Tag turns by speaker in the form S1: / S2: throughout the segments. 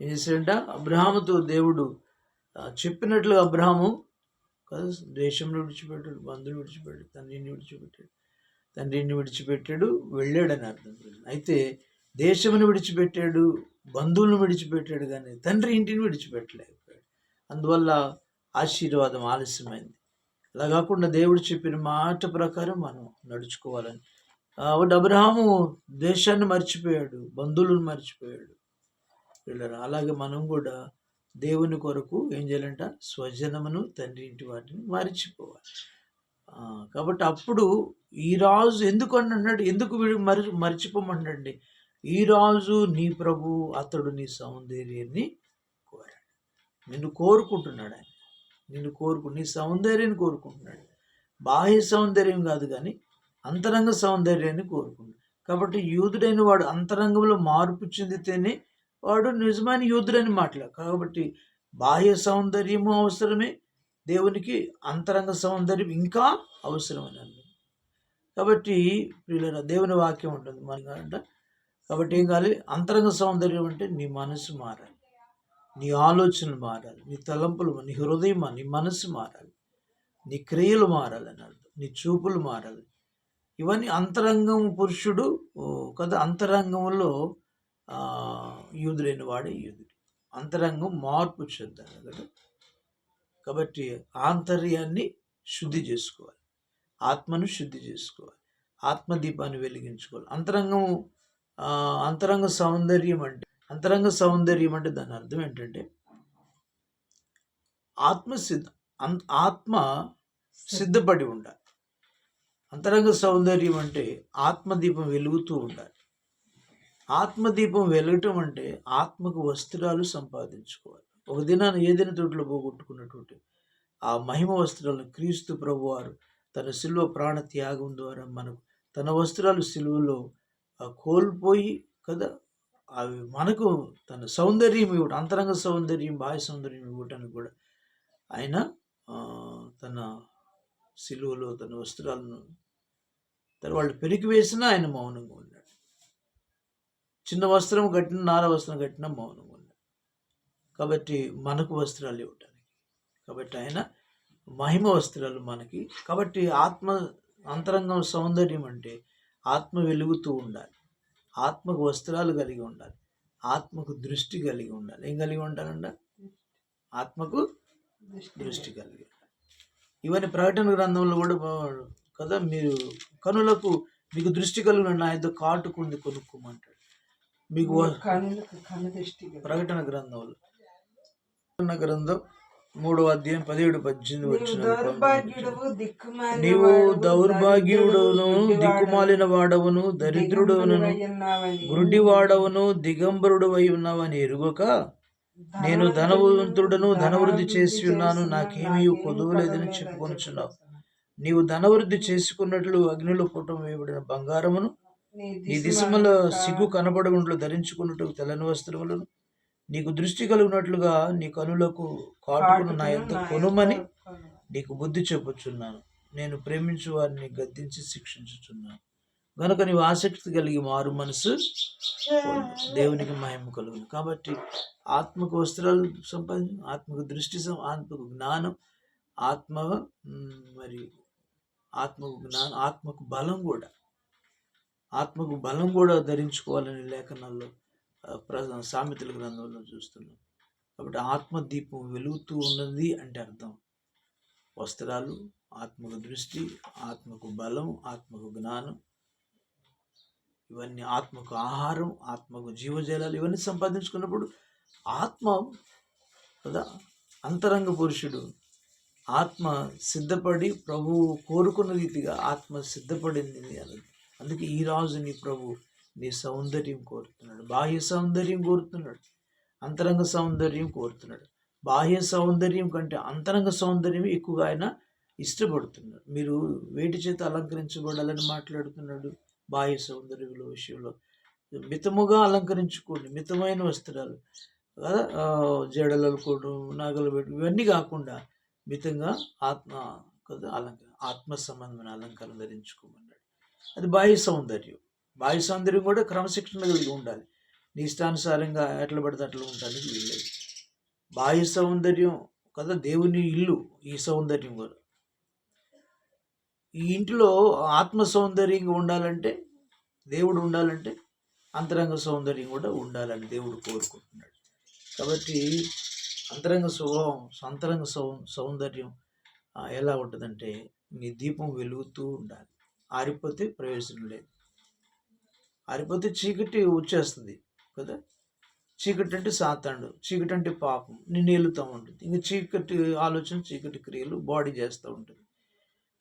S1: ఏం చేశాడంట? అబ్రహాముతో దేవుడు చెప్పినట్లు చెప్పినట్లుగా అబ్రహాము కదా దేశంలో విడిచిపెట్టాడు బంధువులు విడిచిపెట్టాడు తండ్రిని విడిచిపెట్టాడు తండ్రిని విడిచిపెట్టాడు వెళ్ళాడని అర్థం అయితే దేశమును విడిచిపెట్టాడు బంధువులను విడిచిపెట్టాడు కానీ తండ్రి ఇంటిని విడిచిపెట్టలేకపోయాడు. అందువల్ల ఆశీర్వాదం ఆలస్యమైంది. అలా కాకుండా దేవుడు చెప్పిన మాట ప్రకారం మనం నడుచుకోవాలని. కాబట్టి అబ్రహాము దేశాన్ని మర్చిపోయాడు బంధువులను మర్చిపోయాడు. వెళ్ళారు. అలాగే మనం కూడా దేవుని కొరకు ఏం చేయాలంట? స్వజనమును తండ్రి ఇంటి వాటిని మరిచిపోవాలి. కాబట్టి అప్పుడు ఈ రాజు ఎందుకు అని అన్నాడు? ఎందుకు వీడు మరి మర్చిపోమండి ఈ రాజు నీ ప్రభు అతడు నీ సౌందర్యాన్ని కోరాడు. నిన్ను కోరుకుంటున్నాడు ఆయన. నిన్ను కోరుకు నీ సౌందర్యాన్ని కోరుకుంటున్నాడు. బాహ్య సౌందర్యం కాదు కానీ అంతరంగ సౌందర్యాన్ని కోరుకుంటున్నాడు. కాబట్టి యూదుడైన వాడు అంతరంగంలో మార్పు చెందితేనే వాడు నిజమైన యూదుడని మాట్లాడు కాబట్టి బాహ్య సౌందర్యము అవసరమే దేవునికి అంతరంగ సౌందర్యం ఇంకా అవసరమని అన్నాడు. కాబట్టి వీళ్ళ దేవుని వాక్యం ఉంటుంది మనకంట కాబట్టి ఏం కావాలి? అంతరంగ సౌందర్యం అంటే నీ మనసు మారాలి. నీ ఆలోచనలు మారాలి. నీ తలంపులు నీ హృదయం నీ మనసు మారాలి. నీ క్రియలు మారాలని అర్థం. నీ చూపులు మారాలి. ఇవన్నీ అంతరంగం పురుషుడు కదా అంతరంగంలో యూదులైన వాడే యూదుడు. అంతరంగం మార్పు చెందాలి కదా కాబట్టి ఆంతర్యాన్ని శుద్ధి చేసుకోవాలి. ఆత్మను శుద్ధి చేసుకోవాలి. ఆత్మదీపాన్ని వెలిగించుకోవాలి. అంతరంగం అంతరంగ సౌందర్యం అంటే అంతరంగ సౌందర్యం అంటే దాని అర్థం ఏంటంటే ఆత్మ సిద్ధ ఆత్మ సిద్ధపడి ఉండాలి. అంతరంగ సౌందర్యం అంటే ఆత్మదీపం వెలుగుతూ ఉండాలి. ఆత్మదీపం వెలగటం అంటే ఆత్మకు వస్త్రాలు సంపాదించుకోవాలి. ఒక దినాన్ని ఏదైనా తోటలో పోగొట్టుకున్నటువంటి ఆ మహిమ వస్త్రాలను క్రీస్తు ప్రభువారు తన శిలువ ప్రాణ త్యాగం ద్వారా మనకు తన వస్త్రాలు సిలువలో కోల్పోయి కదా అవి మనకు తన సౌందర్యం ఇవ్వడం అంతరంగ సౌందర్యం బాహ్య సౌందర్యం ఇవ్వటానికి కూడా ఆయన తన సిలువలో తన వస్త్రాలను తన వాళ్ళు పెరిగి వేసినా ఆయన మౌనంగా ఉన్నాడు చిన్న వస్త్రం కట్టిన నార వస్త్రం కట్టిన మౌనంగా ఉన్నాడు కాబట్టి మనకు వస్త్రాలు ఇవ్వటానికి. కాబట్టి ఆయన మహిమ వస్త్రాలు మనకి. కాబట్టి ఆత్మ అంతరంగం సౌందర్యం అంటే ఆత్మ వెలుగుతూ ఉండాలి. ఆత్మకు వస్త్రాలు కలిగి ఉండాలి. ఆత్మకు దృష్టి కలిగి ఉండాలి. ఏం కలిగి ఉండాలంట ఆత్మకు దృష్టి కలిగి ఉండాలి. ఇవన్నీ ప్రకటన గ్రంథంలో కూడా కదా మీరు కనులకు మీకు దృష్టి కలిగిన నా యొక్క కాటుకుంది కొనుక్కోమంటాడు. మీకు. ప్రకటన గ్రంథంలో ప్రకటన గ్రంథం మూడవ అధ్యాయం పదిహేడు పద్దెనిమిది వచ్చిన నీవు దౌర్భాగ్యుడవును దిక్కుమాలిన వాడవును దరిద్రుడవును. గురుడివాడవును దిగంబరుడు అయి ఉన్నావని ఎరుగక నేను ధనవంతుడను ధనవృద్ధి చేసి ఉన్నాను నాకేమీ కొదువలేదని చెప్పుకొనుచున్నావు నీవు ధనవృద్ధి చేసుకున్నట్లు అగ్నిలో పుట్టం వేయబడిన బంగారమును
S2: నీ
S1: దిశముల సిగ్గు కనబడగుంట్లు ధరించుకున్నట్టు తెల్లని వస్త్రములను నీకు దృష్టి కలిగినట్లుగా నీ కనులకు కాటుకును నా ఎంత కొనుమని నీకు బుద్ధి చెప్పుచున్నాను. నేను ప్రేమించు వారిని గద్దించి శిక్షించుచున్నాను. గనుక నీవు ఆసక్తి కలిగి మారు మనసు. దేవునికి మహిమ కలుగును. కాబట్టి ఆత్మకు వస్త్రాలు సంపాదించు ఆత్మకు దృష్టి ఆత్మకు జ్ఞానం ఆత్మ మ్, మరి ఆత్మకు జ్ఞానం ఆత్మకు బలం కూడా ఆత్మకు బలం కూడా ధరించుకోవాలని లేఖనాల్లో ప్ర- సామెతల గ్రంథంలో చూస్తున్నాం. కాబట్టి ఆత్మ దీపం వెలుగుతూ ఉన్నది అంటే అర్థం. వస్త్రాలు ఆత్మకు దృష్టి ఆత్మకు బలం ఆత్మకు జ్ఞానం ఇవన్నీ ఆత్మకు ఆహారం ఆత్మకు జీవజలాలు ఇవన్నీ సంపాదించుకున్నప్పుడు ఆత్మ కదా అంతరంగ పురుషుడు. ఆత్మ సిద్ధపడి ప్రభువు కోరుకున్న రీతిగా ఆత్మ సిద్ధపడింది అని అందుకే ఈ రాజు నీ ప్రభు నీ సౌందర్యం కోరుతున్నాడు. బాహ్య సౌందర్యం కోరుతున్నాడు. అంతరంగ సౌందర్యం కోరుతున్నాడు. బాహ్య సౌందర్యం కంటే అంతరంగ సౌందర్యం ఎక్కువగా ఆయన ఇష్టపడుతున్నాడు. మీరు వేటి చేత అలంకరించబడాలని మాట్లాడుతున్నాడు బాహ్య సౌందర్యముల విషయంలో. మితముగా అలంకరించుకోండి. మితమైన వస్త్రాలు కదా ఆ, నగలు నాగలు పెట్టు ఇవన్నీ కాకుండా మితంగా ఆత్మ కదా అలంకరణ ఆత్మ సంబంధమైన అలంకరణ ధరించుకోమని. అది బాహ్య సౌందర్యం. బాహ్య సౌందర్యం కూడా క్రమశిక్షణ కలిగి ఉండాలి. నీ ఇష్టానుసారంగా ఎట్లా పడితే అట్లా ఉండడానికి వీల్లేదు బాహ్య సౌందర్యం కదా దేవుని ఇల్లు ఈ సౌందర్యం కూడా. ఈ ఇంటిలో ఆత్మ సౌందర్యంగా ఉండాలంటే దేవుడు ఉండాలంటే అంతరంగ సౌందర్యం కూడా ఉండాలని దేవుడు కోరుకుంటున్నాడు. కాబట్టి అంతరంగ స్వభావం అంతరంగ సౌ సౌందర్యం ఎలా ఉంటుందంటే నీ దీపం వెలుగుతూ ఉండాలి. ఆరిపోతే ప్రయోజనం లేదు. ఆరిపోతే చీకటి వచ్చేస్తుంది కదా? చీకటి అంటే సాతాండు చీకటి అంటే పాపం నిన్ను ఏలుతూ ఉంటుంది. ఇంకా చీకటి ఆలోచన చీకటి క్రియలు బాడీ చేస్తూ ఉంటుంది.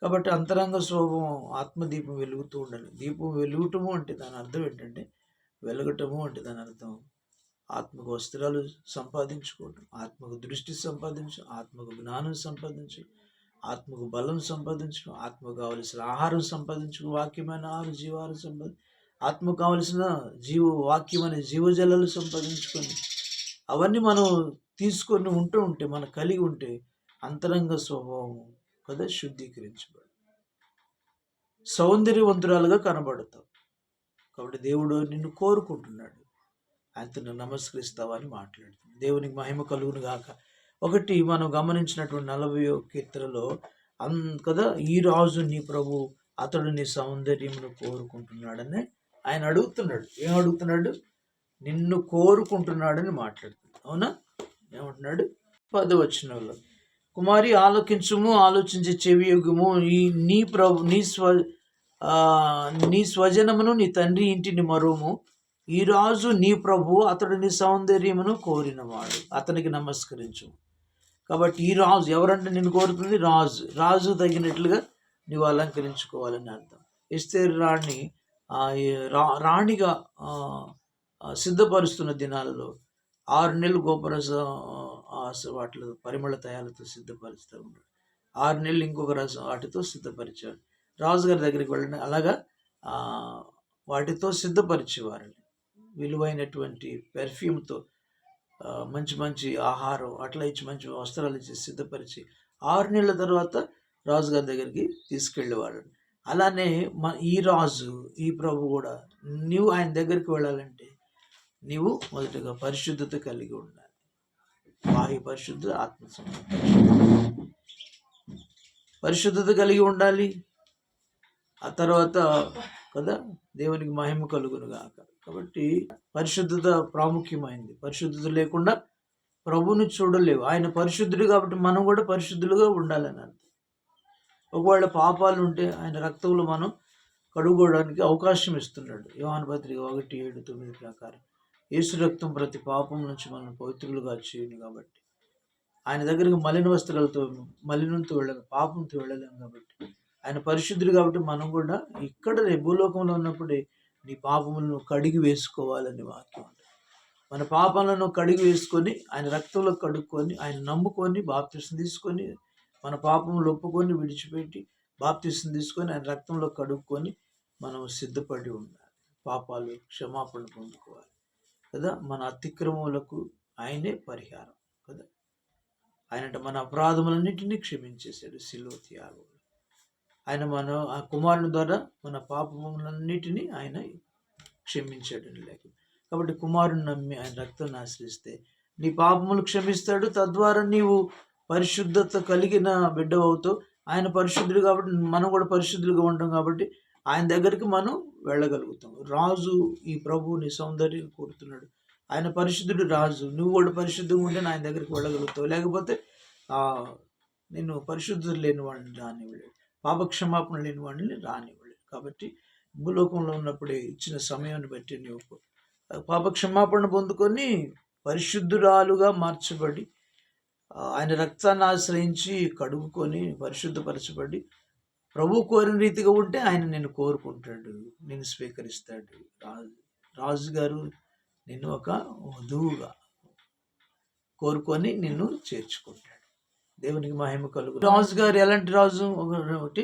S1: కాబట్టి అంతరంగ స్వభావం ఆత్మదీపం వెలుగుతూ ఉండాలి. దీపం వెలుగుటము అంటే దాని అర్థం ఏంటంటే వెలగటము అంటే దాని అర్థం ఆత్మకు వస్త్రాలు సంపాదించుకోవటం ఆత్మకు దృష్టి సంపాదించు ఆత్మకు జ్ఞానం సంపాదించు ఆత్మకు బలం సంపాదించుకో ఆత్మకు కావలసిన ఆహారం సంపాదించుకు వాక్యమైన ఆహార జీవాహారం సంపాది ఆత్మకు కావలసిన జీవ వాక్యమైన జీవజలాలు సంపాదించుకొని అవన్నీ మనం తీసుకొని ఉంటూ ఉంటే మనం కలిగి ఉంటే అంతరంగ స్వభావం కదా శుద్ధీకరించబడు. సౌందర్యవంతురాలుగా కనబడతావు. కాబట్టి దేవుడు నిన్ను కోరుకుంటున్నాడు. ఆయనతో నమస్కరిస్తావని మాట్లాడుతుంది. దేవునికి మహిమ కలుగును గాక. ఒకటి మనం గమనించినటువంటి నలభై కీర్తనలో అన్ కదా ఈ రాజు నీ ప్రభు అతడు నీ సౌందర్యమును కోరుకుంటున్నాడని ఆయన అడుగుతున్నాడు. ఏం అడుగుతున్నాడు? నిన్ను కోరుకుంటున్నాడని మాట్లాడుతున్నాడు. అవునా? ఏమంటున్నాడు? పదవచనంలో. కుమారి ఆలోకించుము ఆలోచించే చెవి యుగము ఈ నీ ప్రభు నీ స్వ నీ స్వజనమును నీ తండ్రి ఇంటిని మరుము. ఈ రాజు నీ ప్రభు అతడు నీ సౌందర్యమును కోరినవాడు. అతనికి నమస్కరించు కాబట్టి ఈ రాజు ఎవరంటే నిన్ను కోరుతుంది? రాజు. రాజు తగినట్లుగా నీవు అలంకరించుకోవాలని అర్థం. ఎస్తేరు రాణి రా- రాణిగా సిద్ధపరుస్తున్న దినాలలో ఆరు నెలలు గోపరస ఆ, వాటిలో పరిమళ తయాలతో సిద్ధపరుస్తూ ఉన్నాడు. ఆరు నెలలు ఇంకొక రసం వాటితో సిద్ధపరిచాడు. రాజుగారి దగ్గరికి వెళ్ళిన అలాగా వాటితో సిద్ధపరిచేవారండి విలువైనటువంటి పెర్ఫ్యూమ్తో మంచి మంచి ఆహారం అట్లా ఇచ్చి మంచి వస్త్రాలు ఇచ్చి సిద్ధపరిచి ఆరు నెలల తర్వాత రాజుగారి దగ్గరికి తీసుకెళ్ళేవాళ్ళని అలానే మ ఈ రాజు ఈ ప్రభు కూడా నీవు ఆయన దగ్గరికి వెళ్ళాలంటే నీవు మొదటగా పరిశుద్ధత కలిగి ఉండాలి. బాహ్య పరిశుద్ధ ఆత్మ పరిశుద్ధత కలిగి ఉండాలి. ఆ తర్వాత కదా దేవునికి మహిమ కలుగును గాక కాబట్టి పరిశుద్ధత ప్రాముఖ్యమైంది. పరిశుద్ధత లేకుండా ప్రభుని చూడలేవు. ఆయన పరిశుద్ధుడు కాబట్టి మనం కూడా పరిశుద్ధులుగా ఉండాలని అర్థం ఒకవేళ పాపాలు ఉంటే ఆయన రక్తంలో మనం కడుగోవడానికి అవకాశం ఇస్తున్నాడు. యోహాను పత్రిక ఒకటి ఏడు తొమ్మిది ప్రకారం. యేసు రక్తం ప్రతి పాపం నుంచి మనం పవిత్రులుగా చేయను కాబట్టి. ఆయన దగ్గరికి మలిన వస్త్రాలతో మలినంతో వెళ్ళాలి పాపంతో వెళ్ళలేము కాబట్టి. ఆయన పరిశుద్ధుడు కాబట్టి మనం కూడా ఇక్కడ భూలోకంలో ఉన్నప్పుడే నీ పాపములను కడిగి వేసుకోవాలని వాక్యం. మన పాపాలను కడిగి వేసుకొని ఆయన రక్తంలో కడుక్కొని ఆయన నమ్ముకొని బాప్తిసం తీసుకొని మన పాపములు ఒప్పుకొని విడిచిపెట్టి బాప్తిసం తీసుకొని ఆయన రక్తంలో కడుక్కొని మనం సిద్ధపడి ఉండాలి. పాపాలు క్షమాపణ పొందుకోవాలి. కదా? మన అతిక్రమములకు ఆయనే పరిహారం. కదా? ఆయన మన అపరాధములన్నింటినీ క్షమించేశాడు. సిలువ త్యాగం ఆయన మన ఆ కుమారుని ద్వారా మన పాపములన్నిటినీ ఆయన క్షమించాడు లేక కాబట్టి కుమారుని నమ్మి ఆయన రక్తాన్ని ఆశ్రయిస్తే నీ పాపములు క్షమిస్తాడు తద్వారా నీవు పరిశుద్ధత కలిగిన బిడ్డ అవుతావు. ఆయన పరిశుద్ధుడు కాబట్టి మనం కూడా పరిశుద్ధులుగా ఉంటాం కాబట్టి ఆయన దగ్గరికి మనం వెళ్ళగలుగుతాం. రాజు ఈ ప్రభువుని సౌందర్యం కోరుతున్నాడు. ఆయన పరిశుద్ధుడు రాజు. నువ్వు కూడా పరిశుద్ధంగా ఉంటే ఆయన దగ్గరికి వెళ్ళగలుగుతావు. లేకపోతే నేను పరిశుద్ధుడు లేని వాడిని రానివ్వలేదు పాపక్షమాపణ లేని వాడిని రానివ్వలేదు. కాబట్టి భూలోకంలో ఉన్నప్పుడే ఇచ్చిన సమయాన్ని బట్టి నీవు పాపక్షమాపణ పొందుకొని పరిశుద్ధురాలుగా మార్చబడి ఆయన రక్తాన్ని ఆశ్రయించి కడుగుకొని పరిశుద్ధపరచబడి ప్రభు కోరిన రీతిగా ఉంటే ఆయన నేను కోరుకుంటాడు నేను స్వీకరిస్తాడు. రాజు రాజుగారు నిన్ను ఒక వధువుగా కోరుకొని నిన్ను చేర్చుకుంటాడు. దేవునికి మహిమ కలుగు రాజుగారు ఎలాంటి రాజు? ఒకటి.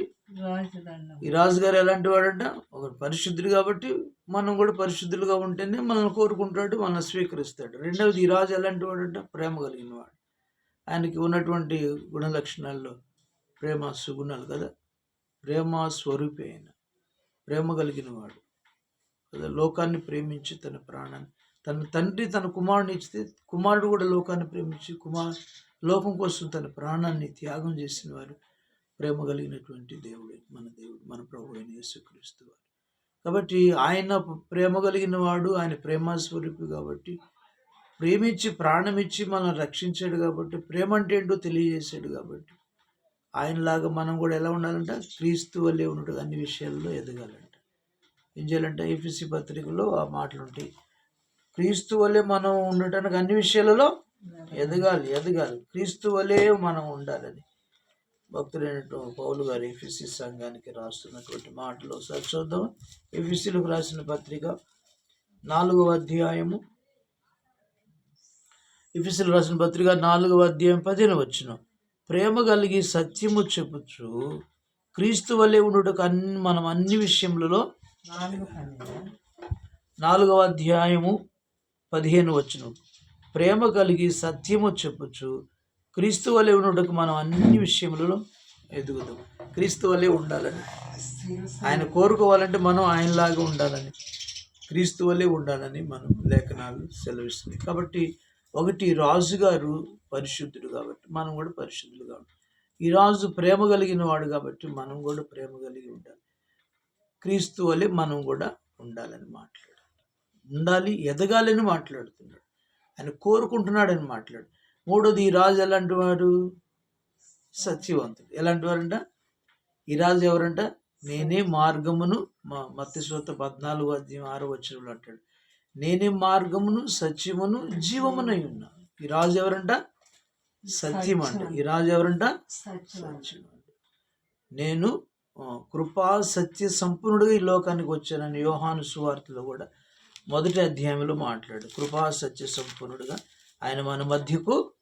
S1: ఈ రాజుగారు ఎలాంటి వాడంట ఒక పరిశుద్ధుడు కాబట్టి మనం కూడా పరిశుద్ధులుగా ఉంటేనే మనల్ని కోరుకుంటాడు మనల్ని స్వీకరిస్తాడు. రెండవది ఈ రాజు ఎలాంటి వాడంట ప్రేమ కలిగిన వాడు ఆయనకి ఉన్నటువంటి గుణ లక్షణాల్లో ప్రేమ సుగుణాలు కదా? ప్రేమ స్వరూపి అయిన ప్రేమ కలిగిన వాడు కదా? లోకాన్ని ప్రేమించి తన ప్రాణాన్ని తన తండ్రి తన కుమారుని ఇచ్చితే కుమారుడు కూడా లోకాన్ని ప్రేమించి కుమార్ లోకం కోసం తన ప్రాణాన్ని త్యాగం చేసిన వారు ప్రేమ కలిగినటువంటి దేవుడు మన దేవుడు మన ప్రభు అయిన యేసుక్రీస్తు వారు. కాబట్టి ఆయన ప్రేమ కలిగిన వాడు ఆయన ప్రేమస్వరూపి కాబట్టి ప్రేమించి ప్రాణమిచ్చి మనం రక్షించాడు కాబట్టి ప్రేమ అంటే ఏంటో తెలియజేశాడు కాబట్టి ఆయనలాగా మనం కూడా ఎలా ఉండాలంట? క్రీస్తు వల్లే ఉన్నట్టు అన్ని విషయాల్లో ఎదగాలంట. ఏం చేయాలంటే? ఏపీసీ పత్రికలో ఆ మాటలు ఉంటాయి క్రీస్తు వల్లే మనం ఉండటానికి అన్ని విషయాలలో ఎదగాలి ఎదగాలి. క్రీస్తు వల్లే మనం ఉండాలని భక్తులైనటువంటి పౌలు గారు ఏఫీసీ సంఘానికి రాస్తున్నటువంటి మాటలు ఒకసారి చూద్దాం. ఏఫీసీలకు రాసిన పత్రిక నాలుగవ అధ్యాయము. ఎఫీసీలు రాసిన పత్రిక నాలుగవ అధ్యాయం పదిహేను వచ్చిన ప్రేమ కలిగి సత్యము చెప్పుచు క్రీస్తు వల్లే ఉండుటకు అన్ని మనం అన్ని విషయములలో నాలుగవ అధ్యాయము పదిహేను వచ్చును ప్రేమ కలిగి సత్యము చెప్పుచు క్రీస్తు వలె ఉన్నట్టుకు మనం అన్ని విషయములలో ఎదుగుదాం. క్రీస్తు వలె ఉండాలని. ఆయన కోరుకోవాలంటే మనం ఆయనలాగా ఉండాలని. క్రీస్తు వలె ఉండాలని మనం లేఖనాలు సెలవిస్తుంది. కాబట్టి ఒకటి రాజుగారు పరిశుద్ధుడు కాబట్టి మనం కూడా పరిశుద్ధులు కాబట్టి ఈ రాజు ప్రేమ కలిగిన వాడు కాబట్టి మనం కూడా ప్రేమ కలిగి ఉండాలి. క్రీస్తు వలె మనం కూడా ఉండాలని మాట్లాడు. ఉండాలి ఎదగాలని మాట్లాడుతున్నాడు. ఆయన కోరుకుంటున్నాడని మాట్లాడు. మూడోది ఈ రాజు ఎలాంటి వాడు? సత్యవంతుడు. ఎలాంటి వారంట? ఈ రాజు ఎవరంట? నేనే మార్గమును మా మత్స్యశ్రోత పద్నాలుగు అధ్యయం ఆరో వచ్చినప్పుడు అంటాడు. నేనే మార్గమును సత్యమును జీవమునై ఉన్నా. ఈ రాజు ఎవరంట? సత్యం అంట ఈ రాజు ఎవరంట?
S2: సత్యం
S1: అంట నేను కృపా సత్య సంపూర్ణుడిగా ఈ లోకానికి వచ్చానని యోహాను సువార్తలో కూడా మొదటి అధ్యాయంలో మాట్లాడు. కృపా సత్య సంపూర్ణుడిగా ఆయన మన మధ్యకు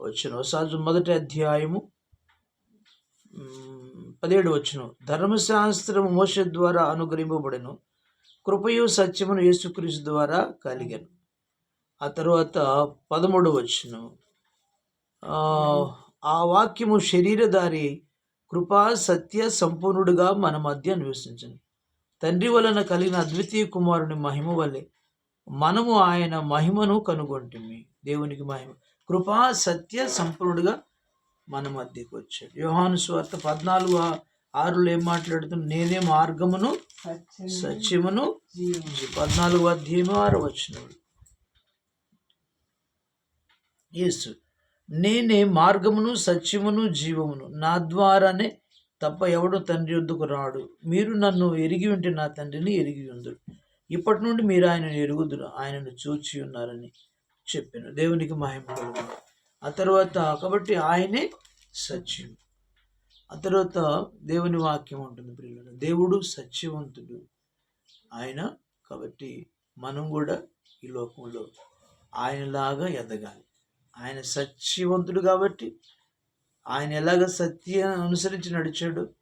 S1: వచ్చిన. ఒకసారి మొదటి అధ్యాయము పదిహేడు వచ్చిన. ధర్మశాస్త్రము మోస ద్వారా అనుగ్రహింపబడను. కృపయు సత్యమును యేసుక్రీస్తు ద్వారా కలిగాను. ఆ తర్వాత పదమూడు వచ్చిన. ఆ వాక్యము శరీరధారి కృపా సత్య సంపూర్ణుడుగా మన మధ్య నివసించను. తండ్రి వలన కలిగిన అద్వితీయ కుమారుని మహిమ వలె మనము ఆయన మహిమను కనుగొంటిమి. దేవునికి మహిమ. కృపా సత్య సంపూర్ణుడుగా మన మధ్యకు వచ్చాడు. యోహాను స్వార్త పద్నాలుగు ఆరులో ఏం మాట్లాడుతున్నా నేనే మార్గమును
S2: సత్యం
S1: సత్యమును పద్నాలుగు అధ్యాయము ఆరు వచ్చినప్పుడు యేసు నేనే మార్గమును సత్యమును జీవమును నా ద్వారానే తప్ప ఎవడు తండ్రి వద్దకు రాడు? మీరు నన్ను ఎరిగి ఉంటే నా తండ్రిని ఎరిగి ఉందరు ఇప్పటి నుండి మీరు ఆయనను ఎరుగుదురు ఆయనను చూచి ఉన్నారని చెప్పాను దేవునికి మహిమ ఆ తర్వాత కాబట్టి ఆయనే సత్యం ఆ తర్వాత దేవుని వాక్యం ఉంటుంది ప్రియుల దేవుడు సత్యవంతుడు ఆయన కాబట్టి మనం కూడా ఈ లోకంలో ఆయనలాగా ఎదగాలి. ఆయన సత్యవంతుడు కాబట్టి ఆయన ఎలాగ సత్యం అనుసరించి నడిచాడు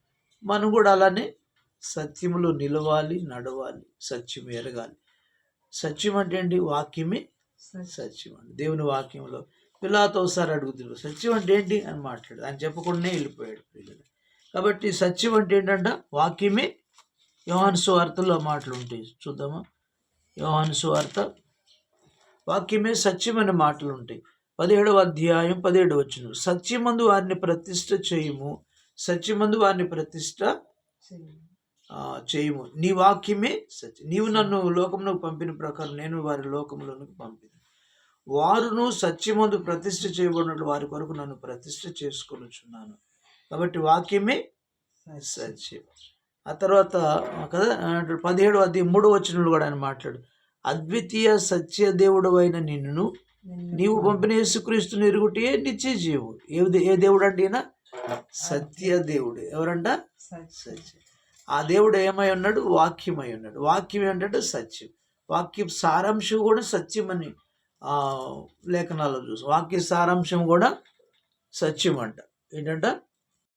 S1: మనం కూడా అలానే సత్యములో నిలవాలి నడవాలి సత్యం ఎరగాలి. సత్యం అంటే ఏంటి? వాక్యమే
S2: సత్యం.
S1: అండి. దేవుని వాక్యంలో పిల్లలతో ఒకసారి అడుగుతున్నారు సత్యం అంటే ఏంటి అని మాట్లాడు ఆయన చెప్పకుండానే వెళ్ళిపోయాడు పిల్లలు. కాబట్టి సత్యం అంటే ఏంటంట? వాక్యమే. యోహాను సువార్తలో మాటలు ఉంటాయి. చూద్దామా? యోహాను సువార్త. వాక్యమే సత్యం అనే మాటలు ఉంటాయి. పదిహేడవ అధ్యాయం పదిహేడు వచ్చిన సత్యమందు వారిని ప్రతిష్ట చేయము. సత్యమందు వారిని ప్రతిష్ట చేయము. నీ వాక్యమే సత్యం. నీవు నన్ను లోకంలోకి పంపిన ప్రకారం నేను వారి లోకంలోనికి పంపిన. వారును సత్యమందు ప్రతిష్ట చేయబడినట్లు వారి కొరకు నన్ను ప్రతిష్ట చేసుకొనుచున్నాను. కాబట్టి వాక్యమే సత్యం. ఆ తర్వాత కదా పదిహేడు అది మూడో వచనంలో కూడా ఆయన మాట్లాడు. అద్వితీయ సత్య దేవుడు అయిన
S2: నిన్ను
S1: నీవు పంపిన యేసుక్రీస్తుని ఎరుగుటే నిత్య జీవు ఏ దే- ఏ దేవుడు అంటే ఈయన? సత్య దేవుడు ఎవరంట?
S2: సత్యం.
S1: సత్యం. ఆ దేవుడు ఏమై ఉన్నాడు? వాక్యమై ఉన్నాడు. వాక్యం ఏంటంటే సత్యం. వాక్యం సారాంశం కూడా సత్యం అని ఆ, లేఖనాల్లో చూసాం. వాక్య సారాంశం కూడా సత్యం అంట ఏంటంట?